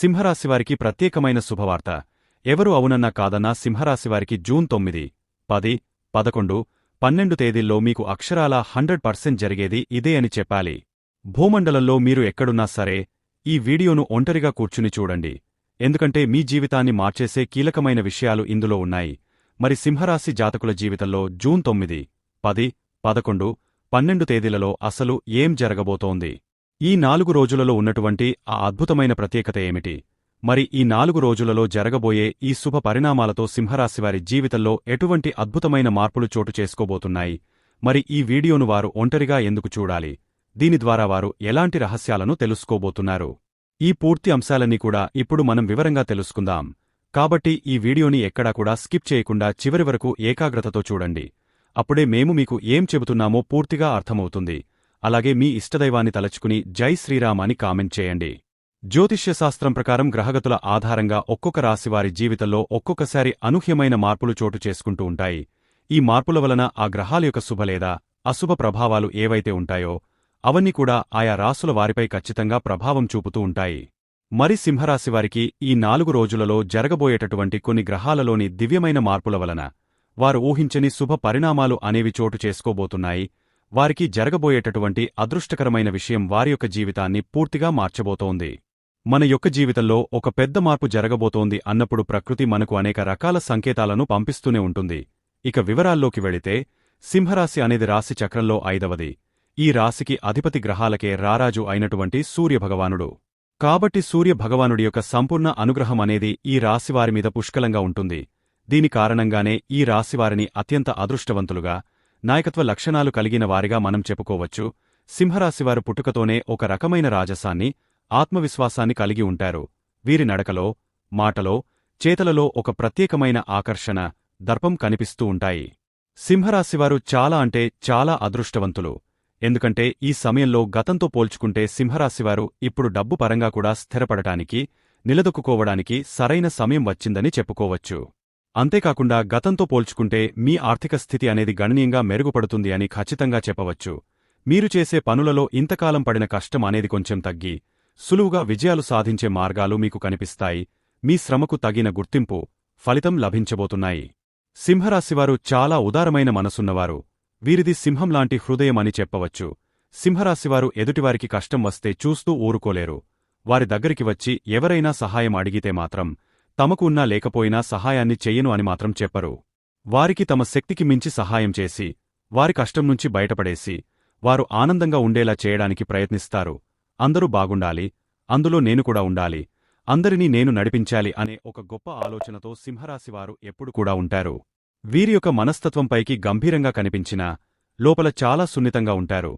సింహరాశివారికి ప్రత్యేకమైన శుభవార్త. ఎవరు అవునన్నా కాదన్నా సింహరాశివారికి జూన్ తొమ్మిది పది పదకొండు పన్నెండు తేదీల్లో మీకు అక్షరాల హండ్రెడ్ పర్సెంట్ జరిగేది ఇదే అని చెప్పాలి. భూమండలంలో మీరు ఎక్కడున్నా సరే ఈ వీడియోను ఒంటరిగా కూర్చుని చూడండి. ఎందుకంటే మీ జీవితాన్ని మార్చేసే కీలకమైన విషయాలు ఇందులో ఉన్నాయి. మరి సింహరాశి జాతకుల జీవితంలో జూన్ తొమ్మిది పది పదకొండు పన్నెండు తేదీలలో అసలు ఏం జరగబోతోంది? ఈ నాలుగు రోజులలో ఉన్నటువంటి ఆ అద్భుతమైన ప్రత్యేకత ఏమిటి? మరి ఈ నాలుగు రోజులలో జరగబోయే ఈ శుభ పరిణామాలతో సింహరాశివారి జీవితంలో ఎటువంటి అద్భుతమైన మార్పులు చోటు చేసుకోబోతున్నాయి? మరి ఈ వీడియోను వారు ఒంటరిగా ఎందుకు చూడాలి? దీని ద్వారా వారు ఎలాంటి రహస్యాలను తెలుసుకోబోతున్నారు? ఈ పూర్తి అంశాలన్నీ కూడా ఇప్పుడు మనం వివరంగా తెలుసుకుందాం. కాబట్టి ఈ వీడియోని ఎక్కడా కూడా స్కిప్ చేయకుండా చివరి వరకు ఏకాగ్రతతో చూడండి. అప్పుడే మేము మీకు ఏం చెబుతున్నామో పూర్తిగా అర్థమవుతుంది. అలాగే మీ ఇష్టదైవాన్ని తలచుకుని జై శ్రీరామ్ అని కామెంట్ చేయండి. జ్యోతిష్యశాస్త్రం ప్రకారం గ్రహగతుల ఆధారంగా ఒక్కొక్క రాశివారి జీవితంలో ఒక్కొక్కసారి అనూహ్యమైన మార్పులు చోటు చేసుకుంటూ ఉంటాయి. ఈ మార్పుల వలన ఆ గ్రహాల యొక్క శుభ లేదా అశుభ ప్రభావాలు ఏవైతే ఉంటాయో అవన్నీ కూడా ఆయా రాసుల వారిపై ఖచ్చితంగా ప్రభావం చూపుతూ ఉంటాయి. మరి సింహరాశివారికి ఈ నాలుగు రోజులలో జరగబోయేటటువంటి కొన్ని గ్రహాలలోని దివ్యమైన మార్పుల వలన వారు ఊహించని శుభ పరిణామాలు అనేవి చోటు చేసుకోబోతున్నాయి. వారికి జరగబోయేటటువంటి అదృష్టకరమైన విషయం వారి యొక్క జీవితాన్ని పూర్తిగా మార్చబోతోంది. మన యొక్క జీవితంలో ఒక పెద్ద మార్పు జరగబోతోంది అన్నప్పుడు ప్రకృతి మనకు అనేక రకాల సంకేతాలను పంపిస్తూనే ఉంటుంది. ఇక వివరాల్లోకి వెళితే సింహరాశి అనేది రాశి చక్రంలో ఐదవది. ఈ రాశికి అధిపతి గ్రహాలకే రారాజు అయినటువంటి సూర్యభగవానుడు. కాబట్టి సూర్యభగవానుడి యొక్క సంపూర్ణ అనుగ్రహం అనేది ఈ రాశివారి మీద పుష్కలంగా ఉంటుంది. దీని కారణంగానే ఈ రాశివారిని అత్యంత అదృష్టవంతులుగా నాయకత్వ లక్షణాలు కలిగిన వారిగా మనం చెప్పుకోవచ్చు. సింహరాశివారు పుట్టుకతోనే ఒక రకమైన రాజసాన్ని ఆత్మవిశ్వాసాన్ని కలిగి ఉంటారు. వీరి నడకలో మాటలో చేతలలో ఒక ప్రత్యేకమైన ఆకర్షణ దర్పం కనిపిస్తూ ఉంటాయి. సింహరాశివారు చాలా అంటే చాలా అదృష్టవంతులు. ఎందుకంటే ఈ సమయంలో గతంతో పోల్చుకుంటే సింహరాశివారు ఇప్పుడు డబ్బు పరంగా కూడా స్థిరపడటానికి నిలదొక్కుకోవడానికి సరైన సమయం వచ్చిందని చెప్పుకోవచ్చు. అంతేకాకుండా గతంతో పోల్చుకుంటే మీ ఆర్థిక స్థితి అనేది గణనీయంగా మెరుగుపడుతుంది అని ఖచ్చితంగా చెప్పవచ్చు. మీరు చేసే పనులలో ఇంతకాలం పడిన కష్టం అనేది కొంచెం తగ్గి సులువుగా విజయాలు సాధించే మార్గాలు మీకు కనిపిస్తాయి. మీ శ్రమకు తగిన గుర్తింపు ఫలితం లభించబోతున్నాయి. సింహరాశివారు చాలా ఉదారమైన మనసున్నవారు. వీరిది సింహంలాంటి హృదయం అని చెప్పవచ్చు. సింహరాశివారు ఎదుటివారికి కష్టం వస్తే చూస్తూ ఊరుకోలేరు. వారి దగ్గరికి వచ్చి ఎవరైనా సహాయం అడిగితే మాత్రం తమకు ఉన్నా లేకపోయినా సహాయాన్ని చెయ్యను అని మాత్రం చెప్పరు. వారికి తమ శక్తికి మించి సహాయం చేసి వారి కష్టం నుంచి బయటపడేసి వారు ఆనందంగా ఉండేలా చేయడానికి ప్రయత్నిస్తారు. అందరూ బాగుండాలి అందులో నేను కూడా ఉండాలి అందరినీ నేను నడిపించాలి అనే ఒక గొప్ప ఆలోచనతో సింహరాశివారు ఎప్పుడు కూడా ఉంటారు. వీరి యొక్క మనస్తత్వంపైకి గంభీరంగా కనిపించినా లోపల చాలా సున్నితంగా ఉంటారు.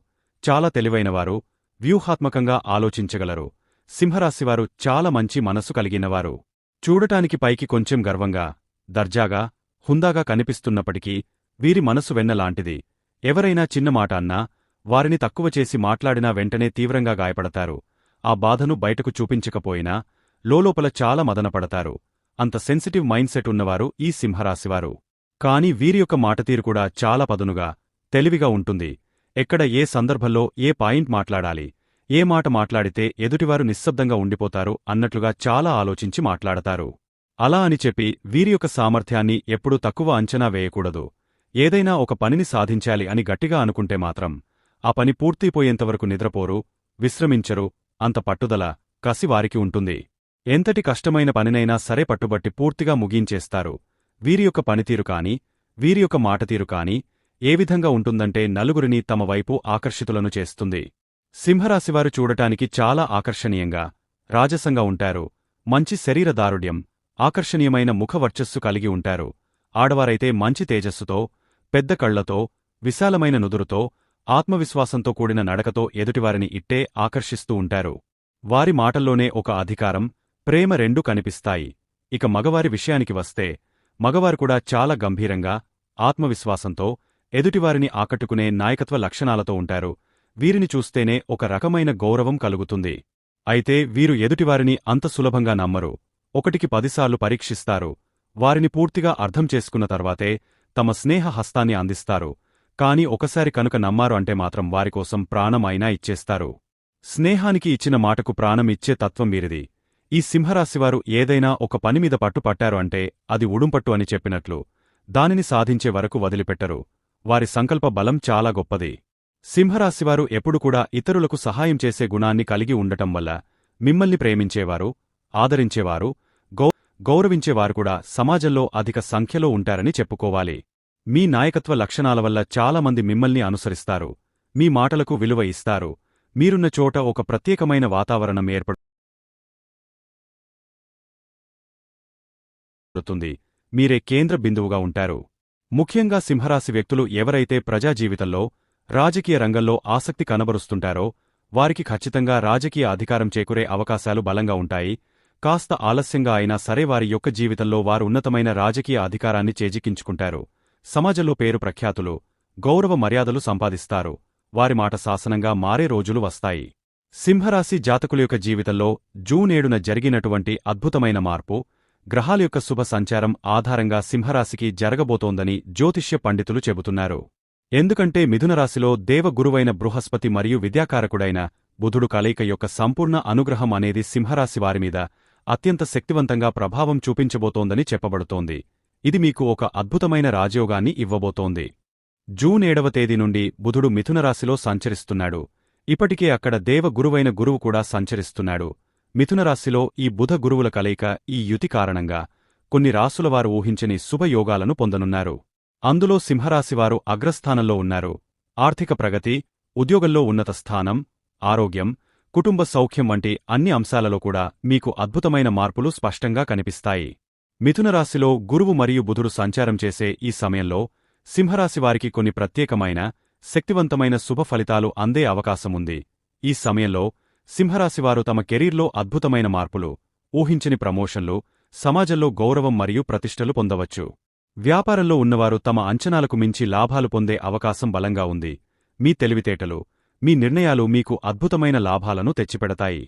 చాలా తెలివైనవారు వ్యూహాత్మకంగా ఆలోచించగలరు. సింహరాశివారు చాలా మంచి మనస్సు కలిగినవారు. చూడటానికి పైకి కొంచెం గర్వంగా దర్జాగా హుందాగా కనిపిస్తున్నప్పటికీ వీరి మనసు వెన్నలాంటిది ఎవరైనా చిన్న మాట అన్నా వారిని తక్కువ చేసి మాట్లాడినా వెంటనే తీవ్రంగా గాయపడతారు. ఆ బాధను బయటకు చూపించకపోయినా లోలోపల చాలా మదనపడతారు. అంత సెన్సిటివ్ మైండ్ సెట్ ఉన్నవారు ఈ సింహరాశివారు. కాని వీరి యొక్క మాటతీరు కూడా చాలా పదునుగా తెలివిగా ఉంటుంది. ఎక్కడ ఏ సందర్భంలో ఏ పాయింట్ మాట్లాడాలి ఏ మాట మాట్లాడితే ఎదుటివారు నిశ్శబ్దంగా ఉండిపోతారు అన్నట్లుగా చాలా ఆలోచించి మాట్లాడతారు. అలా అని చెప్పి వీరి యొక్క సామర్థ్యాన్ని ఎప్పుడూ తక్కువ అంచనా వేయకూడదు. ఏదైనా ఒక పనిని సాధించాలి అని గట్టిగా అనుకుంటే మాత్రం ఆ పని పూర్తిపోయేంతవరకు నిద్రపోరు విశ్రమించరు అంత పట్టుదల కసి వారికి ఉంటుంది. ఎంతటి కష్టమైన పనినైనా సరే పట్టుబట్టి పూర్తిగా ముగించేస్తారు. వీరి యొక్క పనితీరు కాని వీరి యొక్క మాటతీరు కాని ఏ విధంగా ఉంటుందంటే నలుగురిని తమ వైపు ఆకర్షితులను చేస్తుంది. సింహరాశివారు చూడటానికి చాలా ఆకర్షణీయంగా రాజసంగా ఉంటారు. మంచి శరీరదారుఢ్యం ఆకర్షణీయమైన ముఖవర్చస్సు కలిగి ఉంటారు. ఆడవారైతే మంచి తేజస్సుతో పెద్ద కళ్ళతో విశాలమైన నుదురుతో ఆత్మవిశ్వాసంతో కూడిన నడకతో ఎదుటివారిని ఇట్టే ఆకర్షిస్తూ ఉంటారు. వారి మాటల్లోనే ఒక అధికారం ప్రేమ రెండూ కనిపిస్తాయి. ఇక మగవారి విషయానికి వస్తే మగవారు కూడా చాలా గంభీరంగా ఆత్మవిశ్వాసంతో ఎదుటివారిని ఆకట్టుకునే నాయకత్వ లక్షణాలతో ఉంటారు. వీరిని చూస్తేనే ఒక రకమైన గౌరవం కలుగుతుంది. అయితే వీరు ఎదుటివారిని అంత సులభంగా నమ్మరు. ఒకటికి పదిసార్లు పరీక్షిస్తారు. వారిని పూర్తిగా అర్థం చేసుకున్న తర్వాతే తమ స్నేహ హస్తాన్ని అందిస్తారు. కాని ఒకసారి కనుక నమ్మారు అంటే మాత్రం వారికోసం ప్రాణం అయినా ఇచ్చేస్తారు. స్నేహానికి ఇచ్చిన మాటకు ప్రాణం ఇచ్చే తత్వం వీరిది. ఈ సింహరాశివారు ఏదైనా ఒక పనిమీద పట్టుపట్టారు అంటే అది ఉడుంపట్టు అని చెప్పినట్లు దానిని సాధించే వరకు వదిలిపెట్టరు. వారి సంకల్ప బలం చాలా గొప్పది. సింహరాశివారు ఎప్పుడు కూడా ఇతరులకు సహాయం చేసే గుణాన్ని కలిగి ఉండటం వల్ల మిమ్మల్ని ప్రేమించేవారు ఆదరించేవారు గౌ గౌరవించేవారు కూడా సమాజంలో అధిక సంఖ్యలో ఉంటారని చెప్పుకోవాలి. మీ నాయకత్వ లక్షణాల వల్ల చాలామంది మిమ్మల్ని అనుసరిస్తారు. మీ మాటలకు విలువ ఇస్తారు. మీరున్న చోట ఒక ప్రత్యేకమైన వాతావరణం ఏర్పడుతుంది మీరే కేంద్ర బిందువుగా ఉంటారు. ముఖ్యంగా సింహరాశి వ్యక్తులు ఎవరైతే ప్రజాజీవితంలో రాజకీయ రంగంలో ఆసక్తి కనబరుస్తుంటారో వారికి ఖచ్చితంగా రాజకీయ అధికారం చేకూరే అవకాశాలు బలంగా ఉంటాయి. కాస్త ఆలస్యంగా అయినా సరే వారి యొక్క జీవితంలో వారు ఉన్నతమైన రాజకీయ అధికారాన్ని చేజిక్కించుకుంటారు. సమాజంలో పేరు ప్రఖ్యాతులు గౌరవ మర్యాదలు సంపాదిస్తారు. వారి మాట శాసనంగా మారే రోజులు వస్తాయి. సింహరాశి జాతకుల యొక్క జీవితంలో జూన్ ఏడున జరిగినటువంటి అద్భుతమైన మార్పు గ్రహాల యొక్క శుభ సంచారం ఆధారంగా సింహరాశికి జరగబోతోందని జ్యోతిష్య పండితులు చెబుతున్నారు. ఎందుకంటే మిథునరాశిలో దేవగురువైన బృహస్పతి మరియు విద్యాకారకుడైన బుధుడు కలయిక యొక్క సంపూర్ణ అనుగ్రహం అనేది సింహరాశి వారిమీద అత్యంత శక్తివంతంగా ప్రభావం చూపించబోతోందని చెప్పబడుతోంది. ఇది మీకు ఒక అద్భుతమైన రాజయోగాన్ని ఇవ్వబోతోంది. జూన్ ఏడవ తేదీ నుండి బుధుడు మిథునరాశిలో సంచరిస్తున్నాడు. ఇప్పటికే అక్కడ దేవగురువైన గురువు కూడా సంచరిస్తున్నాడు. మిథునరాశిలో ఈ బుధ గురువుల కలయిక ఈ యుతి కారణంగా కొన్ని రాసులవారు ఊహించని శుభయోగాలను పొందనున్నారు. అందులో సింహరాశివారు అగ్రస్థానంలో ఉన్నారు. ఆర్థిక ప్రగతి ఉద్యోగంలో ఉన్నత స్థానం ఆరోగ్యం కుటుంబ సౌఖ్యం వంటి అన్ని అంశాలలో కూడా మీకు అద్భుతమైన మార్పులు స్పష్టంగా కనిపిస్తాయి. మిథునరాశిలో గురువు మరియు బుధుడు సంచారం చేసే ఈ సమయంలో సింహరాశివారికి కొన్ని ప్రత్యేకమైన శక్తివంతమైన శుభ ఫలితాలు అందే అవకాశముంది ఈ సమయంలో సింహరాశివారు తమ కెరీర్లో అద్భుతమైన మార్పులు ఊహించని ప్రమోషన్లు సమాజంలో గౌరవం మరియు ప్రతిష్టలు పొందవచ్చు. వ్యాపారంలో ఉన్నవారు తమ అంచనాలకు మించి లాభాలు పొందే అవకాశం బలంగా ఉంది. మీ తెలివితేటలు మీ నిర్ణయాలు మీకు అద్భుతమైన లాభాలను తెచ్చిపెడతాయి.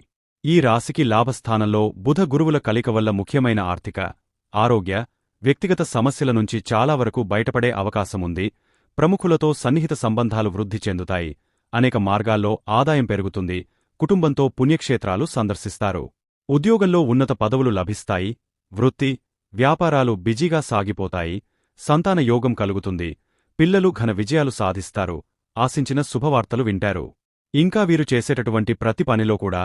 ఈ రాశికి లాభస్థానంలో బుధ గురువుల కలిక వల్ల ముఖ్యమైన ఆర్థిక ఆరోగ్య వ్యక్తిగత సమస్యల నుంచి చాలా వరకు బయటపడే అవకాశముంది ప్రముఖులతో సన్నిహిత సంబంధాలు వృద్ధి చెందుతాయి. అనేక మార్గాల్లో ఆదాయం పెరుగుతుంది. కుటుంబంతో పుణ్యక్షేత్రాలు సందర్శిస్తారు. ఉద్యోగంలో ఉన్నత పదవులు లభిస్తాయి. వృత్తి వ్యాపారాలు బిజీగా సాగిపోతాయి సంతాన యోగం కలుగుతుంది పిల్లలు ఘన విజయాలు సాధిస్తారు ఆశించిన శుభవార్తలు వింటారు. ఇంకా వీరు చేసేటటువంటి ప్రతి పనిలో కూడా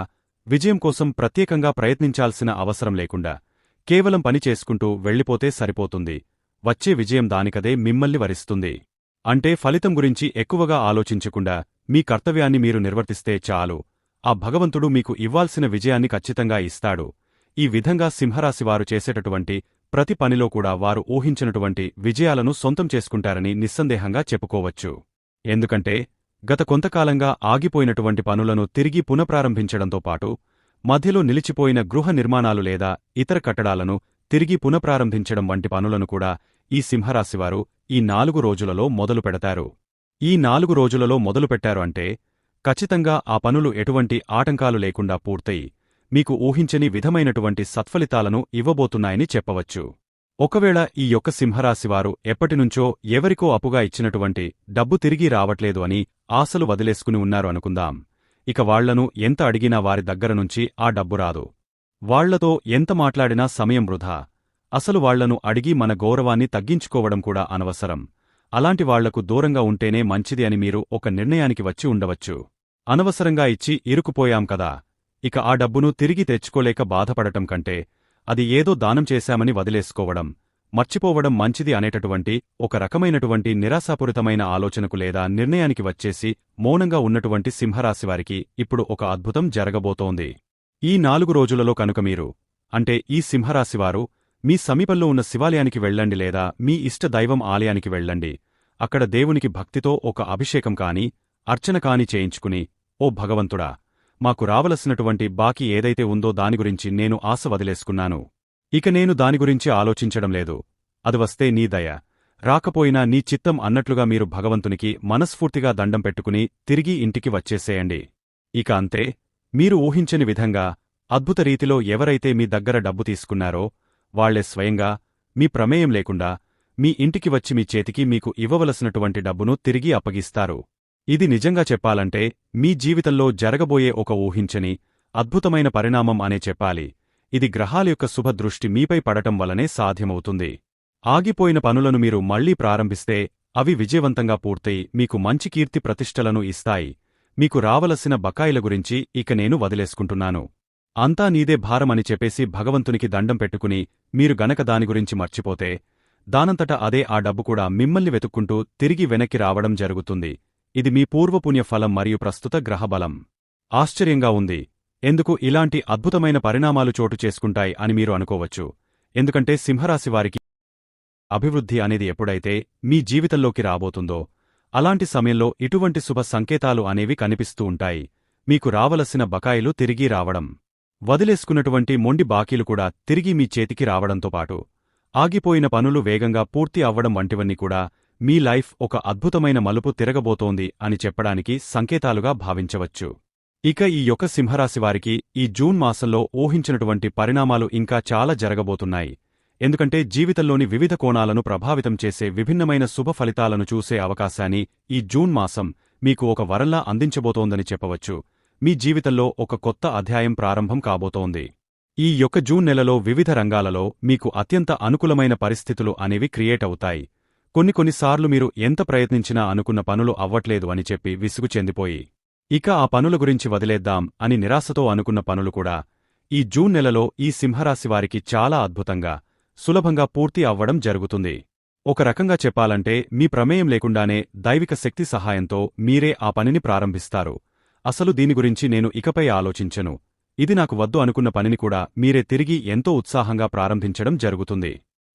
విజయం కోసం ప్రత్యేకంగా ప్రయత్నించాల్సిన అవసరం లేకుండా కేవలం పని చేసుకుంటూ వెళ్ళిపోతే సరిపోతుంది వచ్చే విజయం దానికదే మిమ్మల్ని వరిస్తుంది. అంటే ఫలితం గురించి ఎక్కువగా ఆలోచించకుండా మీ కర్తవ్యాన్ని మీరు నిర్వర్తిస్తే చాలు ఆ భగవంతుడు మీకు ఇవ్వాల్సిన విజయాన్ని ఖచ్చితంగా ఇస్తాడు. ఈ విధంగా సింహరాశివారు చేసేటటువంటి ప్రతి పనిలో కూడా వారు ఊహించినటువంటి విజయాలను సొంతం చేసుకుంటారని నిస్సందేహంగా చెప్పుకోవచ్చు. ఎందుకంటే గత కొంతకాలంగా ఆగిపోయినటువంటి పనులను తిరిగి పునఃప్రారంభించడంతో పాటు మధ్యలో నిలిచిపోయిన గృహ నిర్మాణాలు లేదా ఇతర కట్టడాలను తిరిగి పునఃప్రారంభించడం వంటి పనులను కూడా ఈ సింహరాశివారు ఈ నాలుగు రోజులలో మొదలు పెడతారు. ఈ నాలుగు రోజులలో మొదలుపెట్టారు అంటే ఖచ్చితంగా ఆ పనులు ఎటువంటి ఆటంకాలు లేకుండా పూర్తయి మీకు ఊహించని విధమైనటువంటి సత్ఫలితాలను ఇవ్వబోతున్నాయని చెప్పవచ్చు. ఒకవేళ ఈ యొక్క సింహరాశివారు ఎప్పటినుంచో ఎవరికో అప్పుగా ఇచ్చినటువంటి డబ్బు తిరిగి రావట్లేదు అని ఆశలు వదిలేసుకుని ఉన్నారు అనుకుందాం. ఇక వాళ్ళను ఎంత అడిగినా వారి దగ్గరనుంచి ఆ డబ్బు రాదు. వాళ్ళతో ఎంత మాట్లాడినా సమయం వృధా. అసలు వాళ్ళను అడిగి మన గౌరవాన్ని తగ్గించుకోవడం కూడా అనవసరం. అలాంటి వాళ్ళకు దూరంగా ఉంటేనే మంచిది అని మీరు ఒక నిర్ణయానికి వచ్చి ఉండవచ్చు. అనవసరంగా ఇచ్చి ఇరుకుపోయాం కదా. ఇక ఆ డబ్బును తిరిగి తెచ్చుకోలేక బాధపడటం కంటే అది ఏదో దానం చేశామని వదిలేసుకోవడం మర్చిపోవడం మంచిది అనేటటువంటి ఒక రకమైనటువంటి నిరాశాపూరితమైన ఆలోచనకు లేదా నిర్ణయానికి వచ్చేసి మౌనంగా ఉన్నటువంటి సింహరాశివారికి ఇప్పుడు ఒక అద్భుతం జరగబోతోంది. ఈ నాలుగు రోజులలో కనుక మీరు అంటే ఈ సింహరాశివారు మీ సమీపంలో ఉన్న శివాలయానికి వెళ్ళండి లేదా మీ ఇష్ట దైవం ఆలయానికి వెళ్ళండి. అక్కడ దేవునికి భక్తితో ఒక అభిషేకం కాని అర్చన కాని చేయించుకుని ఓ భగవంతుడా మాకు రావలసినటువంటి బాకీ ఏదైతే ఉందో దాని గురించి నేను ఆశ వదిలేసుకున్నాను. ఇక నేను దాని గురించి ఆలోచించడం లేదు. అది వస్తే నీ దయ. రాకపోయినా నీ చిత్తం అన్నట్లుగా మీరు భగవంతునికి మనస్ఫూర్తిగా దండం పెట్టుకుని తిరిగి ఇంటికి వచ్చేసేయండి. ఇక అంతే. మీరు ఊహించని విధంగా అద్భుత రీతిలో ఎవరైతే మీ దగ్గర డబ్బు తీసుకున్నారో వాళ్ళే స్వయంగా మీ ప్రమేయం లేకుండా మీ ఇంటికి వచ్చి మీ చేతికి మీకు ఇవ్వవలసినటువంటి డబ్బును తిరిగి అప్పగిస్తారు. ఇది నిజంగా చెప్పాలంటే మీ జీవితంలో జరగబోయే ఒక ఊహించని అద్భుతమైన పరిణామం అనే చెప్పాలి. ఇది గ్రహాల యొక్క శుభదృష్టి మీపై పడటం వలనే సాధ్యమవుతుంది. ఆగిపోయిన పనులను మీరు మళ్ళీ ప్రారంభిస్తే అవి విజయవంతంగా పూర్తయి మీకు మంచి కీర్తి ప్రతిష్టలను ఇస్తాయి. మీకు రావలసిన బకాయిల గురించి ఇక నేను వదిలేసుకుంటున్నాను. అంతా నీదే భారమని చెప్పేసి భగవంతునికి దండం పెట్టుకుని మీరు గనక దాని గురించి మర్చిపోతే దానంతట అదే ఆ డబ్బు కూడా మిమ్మల్ని వెతుక్కుంటూ తిరిగి వెనక్కి రావడం జరుగుతుంది. ఇది మీ పూర్వపుణ్య ఫలం మరియు ప్రస్తుత గ్రహబలం. ఆశ్చర్యంగా ఉంది. ఎందుకు ఇలాంటి అద్భుతమైన పరిణామాలు చోటు చేసుకుంటాయి అని మీరు అనుకోవచ్చు. ఎందుకంటే సింహరాశి వారికి అభివృద్ధి అనేది ఎప్పుడైతే మీ జీవితంలోకి రాబోతుందో అలాంటి సమయంలో ఇటువంటి శుభ సంకేతాలు అనేవి కనిపిస్తూ ఉంటాయి. మీకు రావలసిన బకాయిలు తిరిగి రావడం. వదిలేసుకున్నటువంటి మొండి బాకీలు కూడా తిరిగి మీ చేతికి రావడంతో పాటు ఆగిపోయిన పనులు వేగంగా పూర్తి అవ్వడం వంటివన్నీ కూడా మీ లైఫ్ ఒక అద్భుతమైన మలుపు తిరగబోతోంది అని చెప్పడానికి సంకేతాలుగా భావించవచ్చు. ఇక ఈ యొక్క సింహరాశివారికి ఈ జూన్ మాసంలో ఊహించినటువంటి పరిణామాలు ఇంకా చాలా జరగబోతున్నాయి. ఎందుకంటే జీవితంలోని వివిధ కోణాలను ప్రభావితం చేసే విభిన్నమైన శుభ ఫలితాలను చూసే అవకాశాన్ని ఈ జూన్ మాసం మీకు ఒక వరంలా అందించబోతోందని చెప్పవచ్చు. మీ జీవితంలో ఒక కొత్త అధ్యాయం ప్రారంభం కాబోతోంది. ఈ యొక్క జూన్ నెలలో వివిధ రంగాలలో మీకు అత్యంత అనుకూలమైన పరిస్థితులు అనేవి క్రియేట్ అవుతాయి. కొన్ని కొన్నిసార్లు మీరు ఎంత ప్రయత్నించినా అనుకున్న పనులు అవ్వట్లేదు అని చెప్పి విసుగు చెందిపోయి ఇక ఆ పనుల గురించి వదిలేద్దాం అని నిరాశతో అనుకున్న పనులు కూడా ఈ జూన్ నెలలో ఈ సింహరాశివారికి చాలా అద్భుతంగా సులభంగా పూర్తి అవ్వడం జరుగుతుంది. ఒక రకంగా చెప్పాలంటే మీ ప్రమేయం లేకుండానే దైవిక శక్తి సహాయంతో మీరే ఆ పనిని ప్రారంభిస్తారు. అసలు దీని గురించి నేను ఇకపై ఆలోచించను. ఇది నాకు వద్దు అనుకున్న పనిని కూడా మీరే తిరిగి ఎంతో ఉత్సాహంగా ప్రారంభించడం జరుగుతుంది.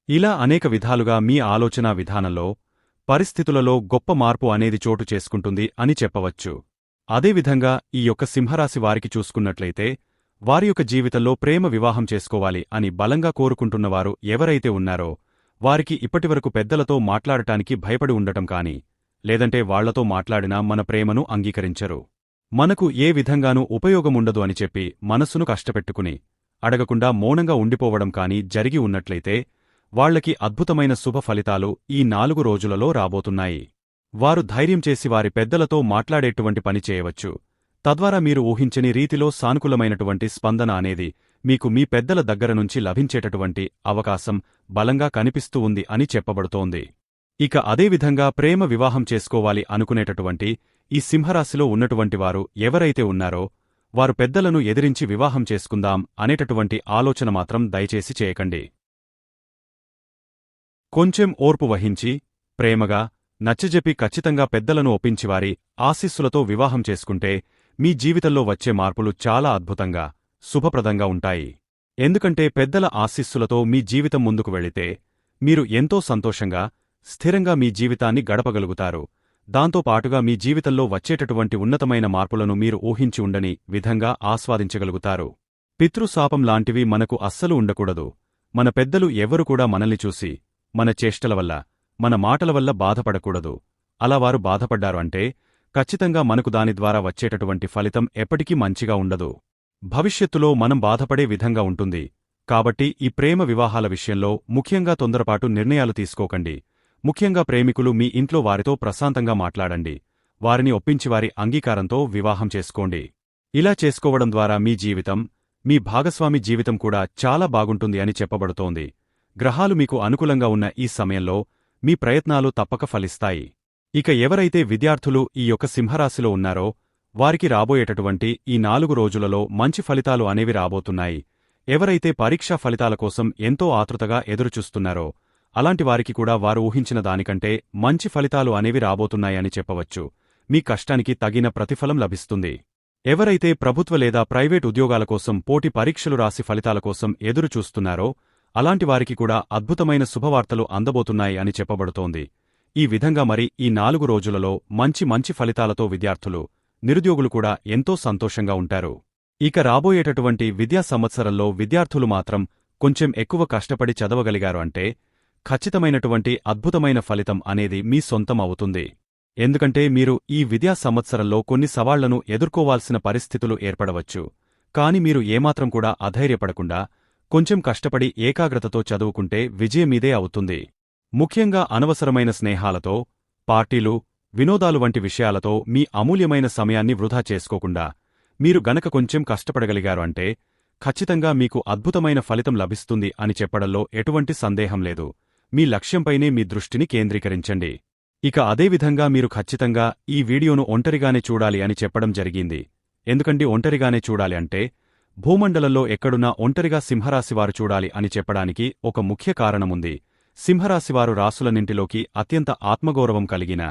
ఇలా అనేక విధాలుగా మీ ఆలోచనా విధానంలో పరిస్థితులలో గొప్ప మార్పు అనేది చోటు చేసుకుంటుంది అని చెప్పవచ్చు. అదేవిధంగా ఈ యొక్క సింహరాశి వారికి చూసుకున్నట్లయితే వారి యొక్క జీవితంలో ప్రేమ వివాహం చేసుకోవాలి అని బలంగా కోరుకుంటున్నవారు ఎవరైతే ఉన్నారో వారికి ఇప్పటివరకు పెద్దలతో మాట్లాడటానికి భయపడి ఉండటం కాని లేదంటే వాళ్ళతో మాట్లాడినా మన ప్రేమను అంగీకరించరు. మనకు ఏ విధంగానూ ఉపయోగముండదు అని చెప్పి మనస్సును కష్టపెట్టుకుని అడగకుండా మౌనంగా ఉండిపోవడం కాని జరిగి ఉన్నట్లయితే వాళ్ళకి అద్భుతమైన శుభ ఫలితాలు ఈ నాలుగు రోజులలో రాబోతున్నాయి. వారు ధైర్యం చేసి వారి పెద్దలతో మాట్లాడేటువంటి పని చేయవచ్చు. తద్వారా మీరు ఊహించని రీతిలో సానుకూలమైనటువంటి స్పందన అనేది మీకు మీ పెద్దల దగ్గర నుంచి లభించేటటువంటి అవకాశం బలంగా కనిపిస్తూ ఉంది అని చెప్పబడుతోంది. ఇక అదేవిధంగా ప్రేమ వివాహం చేసుకోవాలి అనుకునేటటువంటి ఈ సింహరాశిలో ఉన్నటువంటి వారు ఎవరైతే ఉన్నారో వారు పెద్దలను ఎదిరించి వివాహం చేసుకుందాం అనేటటువంటి ఆలోచన మాత్రం దయచేసి చేయకండి. కొంచెం ఓర్పు వహించి ప్రేమగా నచ్చజెప్పి ఖచ్చితంగా పెద్దలను ఒప్పించివారి ఆశీస్సులతో వివాహం చేసుకుంటే మీ జీవితంలో వచ్చే మార్పులు చాలా అద్భుతంగా శుభప్రదంగా ఉంటాయి. ఎందుకంటే పెద్దల ఆశీస్సులతో మీ జీవితం ముందుకు వెళితే మీరు ఎంతో సంతోషంగా స్థిరంగా మీ జీవితాన్ని గడపగలుగుతారు. దాంతోపాటుగా మీ జీవితంలో వచ్చేటటువంటి ఉన్నతమైన మార్పులను మీరు ఊహించి ఉండని విధంగా ఆస్వాదించగలుగుతారు. పితృశాపం లాంటివి మనకు అస్సలు ఉండకూడదు. మన పెద్దలు ఎవరు కూడా మనల్ని చూసి మన చేష్టల వల్ల మన మాటల వల్ల బాధపడకూడదు. అలా వారు బాధపడ్డారు అంటే ఖచ్చితంగా మనకు దాని ద్వారా వచ్చేటటువంటి ఫలితం ఎప్పటికీ మంచిగా ఉండదు. భవిష్యత్తులో మనం బాధపడే విధంగా ఉంటుంది. కాబట్టి ఈ ప్రేమ వివాహాల విషయంలో ముఖ్యంగా తొందరపాటు నిర్ణయాలు తీసుకోకండి. ముఖ్యంగా ప్రేమికులు మీ ఇంట్లో వారితో ప్రశాంతంగా మాట్లాడండి. వారిని ఒప్పించి వారి అంగీకారంతో వివాహం చేసుకోండి. ఇలా చేసుకోవడం ద్వారా మీ జీవితం మీ భాగస్వామి జీవితం కూడా చాలా బాగుంటుంది అని చెప్పబడుతోంది. గ్రహాలు మీకు అనుకూలంగా ఉన్న ఈ సమయంలో మీ ప్రయత్నాలు తప్పక ఫలిస్తాయి. ఇక ఎవరైతే విద్యార్థులు ఈ యొక్క సింహరాశిలో ఉన్నారో వారికి రాబోయేటటువంటి ఈ నాలుగు రోజులలో మంచి ఫలితాలు అనేవి రాబోతున్నాయి. ఎవరైతే పరీక్షా ఫలితాల కోసం ఎంతో ఆతృతగా ఎదురుచూస్తున్నారో అలాంటి వారికి కూడా వారు ఊహించిన దానికంటే మంచి ఫలితాలు అనేవి రాబోతున్నాయని చెప్పవచ్చు. మీ కష్టానికి తగిన ప్రతిఫలం లభిస్తుంది. ఎవరైతే ప్రభుత్వ లేదా ప్రైవేట్ ఉద్యోగాల కోసం పోటీ పరీక్షలు రాసి ఫలితాల కోసం ఎదురు అలాంటివారికి అలాంటి వారికి కూడా అద్భుతమైన శుభవార్తలు అందబోతున్నాయి అని చెప్పబడుతోంది. ఈ విధంగా మరి ఈ నాలుగు రోజులలో మంచి మంచి ఫలితాలతో విద్యార్థులు నిరుద్యోగులు కూడా ఎంతో సంతోషంగా ఉంటారు. ఇక రాబోయేటటువంటి విద్యా సంవత్సరంలో విద్యార్థులు మాత్రం కొంచెం ఎక్కువ కష్టపడి చదవగలిగారు అంటే ఖచ్చితమైనటువంటి అద్భుతమైన ఫలితం అనేది మీ సొంతం అవుతుంది. ఎందుకంటే మీరు ఈ విద్యా సంవత్సరంలో కొన్ని సవాళ్ళను ఎదుర్కోవాల్సిన పరిస్థితులు ఏర్పడవచ్చు. కాని మీరు ఏమాత్రం కూడా అధైర్యపడకుండా కొంచెం కష్టపడి ఏకాగ్రతతో చదువుకుంటే విజయమీదే అవుతుంది. ముఖ్యంగా అనవసరమైన స్నేహాలతో పార్టీలు వినోదాలు వంటి విషయాలతో మీ అమూల్యమైన సమయాన్ని వృధా చేసుకోకుండా మీరు గనక కొంచెం కష్టపడగలిగారు అంటే ఖచ్చితంగా మీకు అద్భుతమైన ఫలితం లభిస్తుంది అని చెప్పడంలో ఎటువంటి సందేహం లేదు. మీ లక్ష్యంపైనే మీ దృష్టిని కేంద్రీకరించండి. ఇక అదేవిధంగా మీరు ఖచ్చితంగా ఈ వీడియోను ఒంటరిగానే చూడాలి అని చెప్పడం జరిగింది. ఎందుకండి ఒంటరిగానే చూడాలి అంటే భూమండలంలో ఎక్కడున్నా ఒంటరిగా సింహరాశివారు చూడాలి అని చెప్పడానికి ఒక ముఖ్య కారణముంది. సింహరాశివారు రాసులన్నింటిలోకి అత్యంత ఆత్మగౌరవం కలిగిన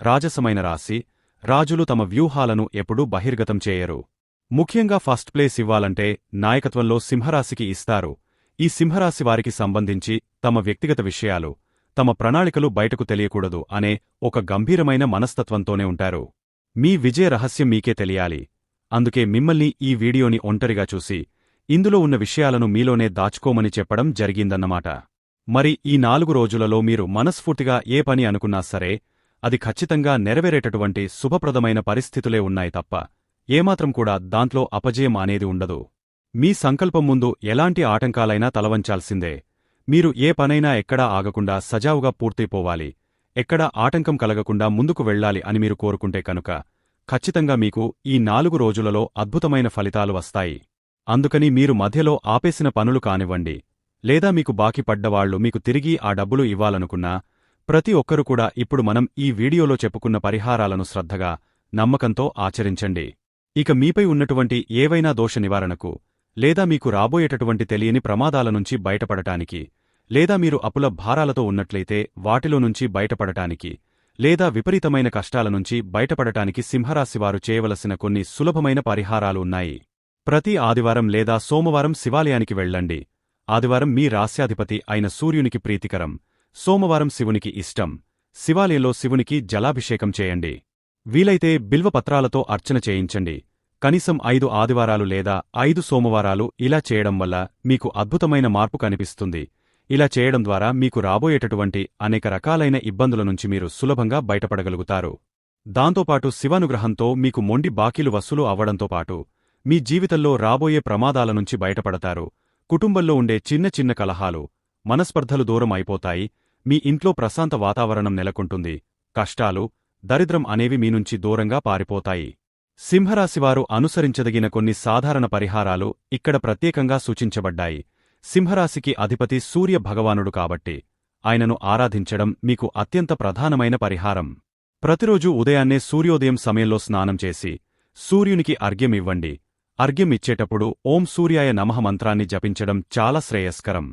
రాజసమైన రాశి. రాజులు తమ వ్యూహాలను ఎప్పుడూ బహిర్గతం చేయరు. ముఖ్యంగా ఫస్ట్ ప్లేస్ ఇవ్వాలంటే నాయకత్వంలో సింహరాశికి ఇస్తారు. ఈ సింహరాశి వారికి సంబంధించి తమ వ్యక్తిగత విషయాలు తమ ప్రణాళికలు బయటకు తెలియకూడదు అనే ఒక గంభీరమైన మనస్తత్వంతోనే ఉంటారు. మీ విజయ రహస్యం మీకే తెలియాలి. అందుకే మిమ్మల్ని ఈ వీడియోని ఒంటరిగా చూసి ఇందులో ఉన్న విషయాలను మీలోనే దాచుకోమని చెప్పడం జరిగిందన్నమాట. మరి ఈ నాలుగు రోజులలో మీరు మనస్ఫూర్తిగా ఏ పని అనుకున్నా సరే అది ఖచ్చితంగా నెరవేరేటటువంటి శుభప్రదమైన పరిస్థితులే ఉన్నాయి తప్ప ఏమాత్రం కూడా దాంట్లో అపజయం అనేది ఉండదు. మీ సంకల్పం ముందు ఎలాంటి ఆటంకాలైనా తలవంచాల్సిందే. మీరు ఏ పనైనా ఎక్కడా ఆగకుండా సజావుగా పూర్తయిపోవాలి. ఎక్కడా ఆటంకం కలగకుండా ముందుకు వెళ్ళాలి అని మీరు కోరుకుంటే కనుక ఖచ్చితంగా మీకు ఈ నాలుగు రోజులలో అద్భుతమైన ఫలితాలు వస్తాయి. అందుకని మీరు మధ్యలో ఆపేసిన పనులు కానివ్వండి. లేదా మీకు బాకి పడ్డవాళ్ళు మీకు తిరిగి ఆ డబ్బులు ఇవ్వాలనుకున్నా ప్రతి ఒక్కరు కూడా ఇప్పుడు మనం ఈ వీడియోలో చెప్పుకున్న పరిహారాలను శ్రద్ధగా నమ్మకంతో ఆచరించండి. ఇక మీపై ఉన్నటువంటి ఏవైనా దోష నివారణకు లేదా మీకు రాబోయేటటువంటి తెలియని ప్రమాదాల నుంచి బయటపడటానికి లేదా మీరు అప్పుల భారాలతో ఉన్నట్లయితే వాటిలో నుంచి బయటపడటానికి లేదా విపరీతమైన కష్టాల నుంచి బయటపడటానికి సింహరాశివారు చేయవలసిన కొన్ని సులభమైన పరిహారాలు ఉన్నాయి. ప్రతి ఆదివారం లేదా సోమవారం శివాలయానికి వెళ్ళండి. ఆదివారం మీ రాస్యాధిపతి అయిన సూర్యునికి ప్రీతికరం. సోమవారం శివునికి ఇష్టం. శివాలయంలో శివునికి జలాభిషేకం చేయండి. వీలైతే బిల్వపత్రాలతో అర్చన చేయించండి. కనీసం ఐదు ఆదివారాలు లేదా ఐదు సోమవారాలు ఇలా చేయడం వల్ల మీకు అద్భుతమైన మార్పు కనిపిస్తుంది. ఇలా చేయడం ద్వారా మీకు రాబోయేటటువంటి అనేక రకాలైన ఇబ్బందుల నుంచి మీరు సులభంగా బయటపడగలుగుతారు. దాంతోపాటు శివానుగ్రహంతో మీకు మొండి బాకీలు వసూలు అవ్వడంతో పాటు మీ జీవితంలో రాబోయే ప్రమాదాల నుంచి బయటపడతారు. కుటుంబంలో ఉండే చిన్న చిన్న కలహాలు మనస్పర్ధలు దూరం అయిపోతాయి. మీ ఇంట్లో ప్రశాంత వాతావరణం నెలకొంటుంది. కష్టాలు దరిద్రం అనేవి మీ నుంచి దూరంగా పారిపోతాయి. సింహరాశివారు అనుసరించదగిన కొన్ని సాధారణ పరిహారాలు ఇక్కడ ప్రత్యేకంగా సూచించబడ్డాయి. సింహరాశికి అధిపతి సూర్య భగవానుడు కాబట్టి ఆయనను ఆరాధించడం మీకు అత్యంత ప్రధానమైన పరిహారం. ప్రతిరోజూ ఉదయాన్నే సూర్యోదయం సమయంలో స్నానం చేసి సూర్యునికి అర్ఘ్యం ఇవ్వండి. అర్ఘ్యం ఇచ్చేటప్పుడు ఓం సూర్యాయ నమః మంత్రాన్ని జపించడం చాలా శ్రేయస్కరం.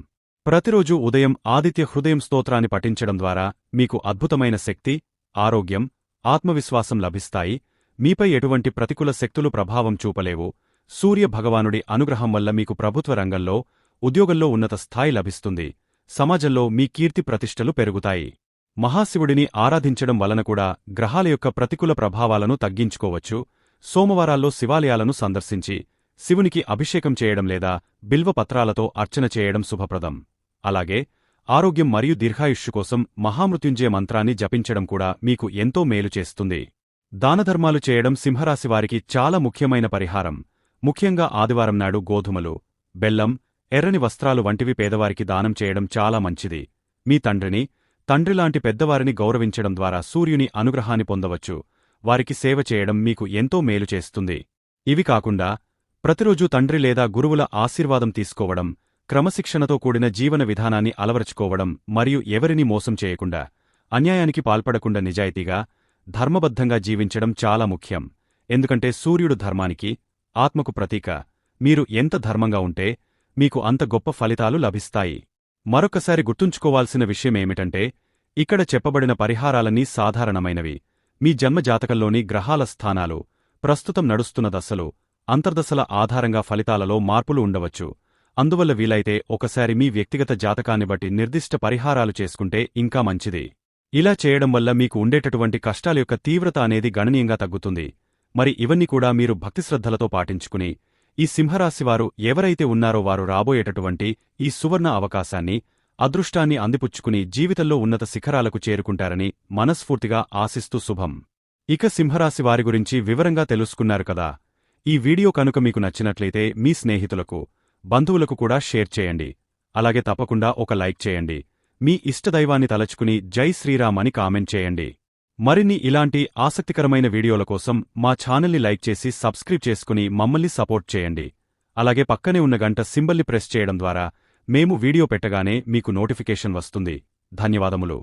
ప్రతిరోజూ ఉదయం ఆదిత్య హృదయం స్తోత్రాన్ని పఠించడం ద్వారా మీకు అద్భుతమైన శక్తి ఆరోగ్యం ఆత్మవిశ్వాసం లభిస్తాయి. మీపై ఎటువంటి ప్రతికూల శక్తులు ప్రభావం చూపలేవు. సూర్య భగవానుడి అనుగ్రహం వల్ల మీకు ప్రభుత్వ రంగంలో ఉద్యోగంలో ఉన్నత స్థాయి లభిస్తుంది. సమాజంలో మీ కీర్తి ప్రతిష్టలు పెరుగుతాయి. మహాశివుడిని ఆరాధించడం వలన కూడా గ్రహాల యొక్క ప్రతికూల ప్రభావాలను తగ్గించుకోవచ్చు. సోమవారాల్లో శివాలయాలను సందర్శించి శివునికి అభిషేకం చేయడం లేదా బిల్వపత్రాలతో అర్చన చేయడం శుభప్రదం. అలాగే ఆరోగ్యం మరియు దీర్ఘాయుష్యు కోసం మహామృత్యుంజయ మంత్రాన్ని జపించడం కూడా మీకు ఎంతో మేలు చేస్తుంది. దానధర్మాలు చేయడం సింహరాశివారికి చాలా ముఖ్యమైన పరిహారం. ముఖ్యంగా ఆదివారం నాడు గోధుమలు బెల్లం ఎర్రని వస్త్రాలు వంటివి పేదవారికి దానం చేయడం చాలా మంచిది. మీ తండ్రిని తండ్రిలాంటి పెద్దవారిని గౌరవించడం ద్వారా సూర్యుని అనుగ్రహాన్ని పొందవచ్చు. వారికి సేవ చేయడం మీకు ఎంతో మేలు చేస్తుంది. ఇవి కాకుండా ప్రతిరోజూ తండ్రి లేదా గురువుల ఆశీర్వాదం తీసుకోవడం క్రమశిక్షణతో కూడిన జీవన విధానాన్ని అలవరుచుకోవడం మరియు ఎవరినీ మోసం చేయకుండా అన్యాయానికి పాల్పడకుండా నిజాయితీగా ధర్మబద్ధంగా జీవించడం చాలా ముఖ్యం. ఎందుకంటే సూర్యుడు ధర్మానికి ఆత్మకు ప్రతీక. మీరు ఎంత ధర్మంగా ఉంటే మీకు అంత గొప్ప ఫలితాలు లభిస్తాయి. మరొకసారి గుర్తుంచుకోవాల్సిన విషయమేమిటంటే ఇక్కడ చెప్పబడిన పరిహారాలన్నీ సాధారణమైనవి. మీ జన్మజాతకంలోని గ్రహాల స్థానాలు ప్రస్తుతం నడుస్తున్న దశలు అంతర్దశల ఆధారంగా ఫలితాలలో మార్పులు ఉండవచ్చు. అందువల్ల వీలైతే ఒకసారి మీ వ్యక్తిగత జాతకాన్ని బట్టి నిర్దిష్ట పరిహారాలు చేసుకుంటే ఇంకా మంచిది. ఇలా చేయడం వల్ల మీకు ఉండేటటువంటి కష్టాల యొక్క తీవ్రత అనేది గణనీయంగా తగ్గుతుంది. మరి ఇవన్నీ కూడా మీరు భక్తిశ్రద్ధలతో పాటించుకుని ఈ సింహరాశివారు ఎవరైతే ఉన్నారో వారు రాబోయేటటువంటి ఈ సువర్ణ అవకాశాన్ని అదృష్టాన్ని అందిపుచ్చుకుని జీవితంలో ఉన్నత శిఖరాలకు చేరుకుంటారని మనస్ఫూర్తిగా ఆశిస్తూ శుభం. ఇక సింహరాశివారి గురించి వివరంగా తెలుసుకున్నారు కదా. ఈ వీడియో కనుక మీకు నచ్చినట్లయితే మీ స్నేహితులకు బంధువులకు కూడా షేర్ చేయండి. అలాగే తప్పకుండా ఒక లైక్ చేయండి. మీ ఇష్టదైవాన్ని తలచుకుని జై శ్రీరామ్ అని కామెంట్ చేయండి. మరిన్ని ఇలాంటి ఆసక్తికరమైన వీడియోల కోసం మా ఛానల్ని లైక్ చేసి సబ్స్క్రైబ్ చేసుకుని మమ్మల్ని సపోర్ట్ చేయండి. అలాగే పక్కనే ఉన్న గంట సింబల్ని ప్రెస్ చేయడం ద్వారా మేము వీడియో పెట్టగానే మీకు నోటిఫికేషన్ వస్తుంది. ధన్యవాదములు.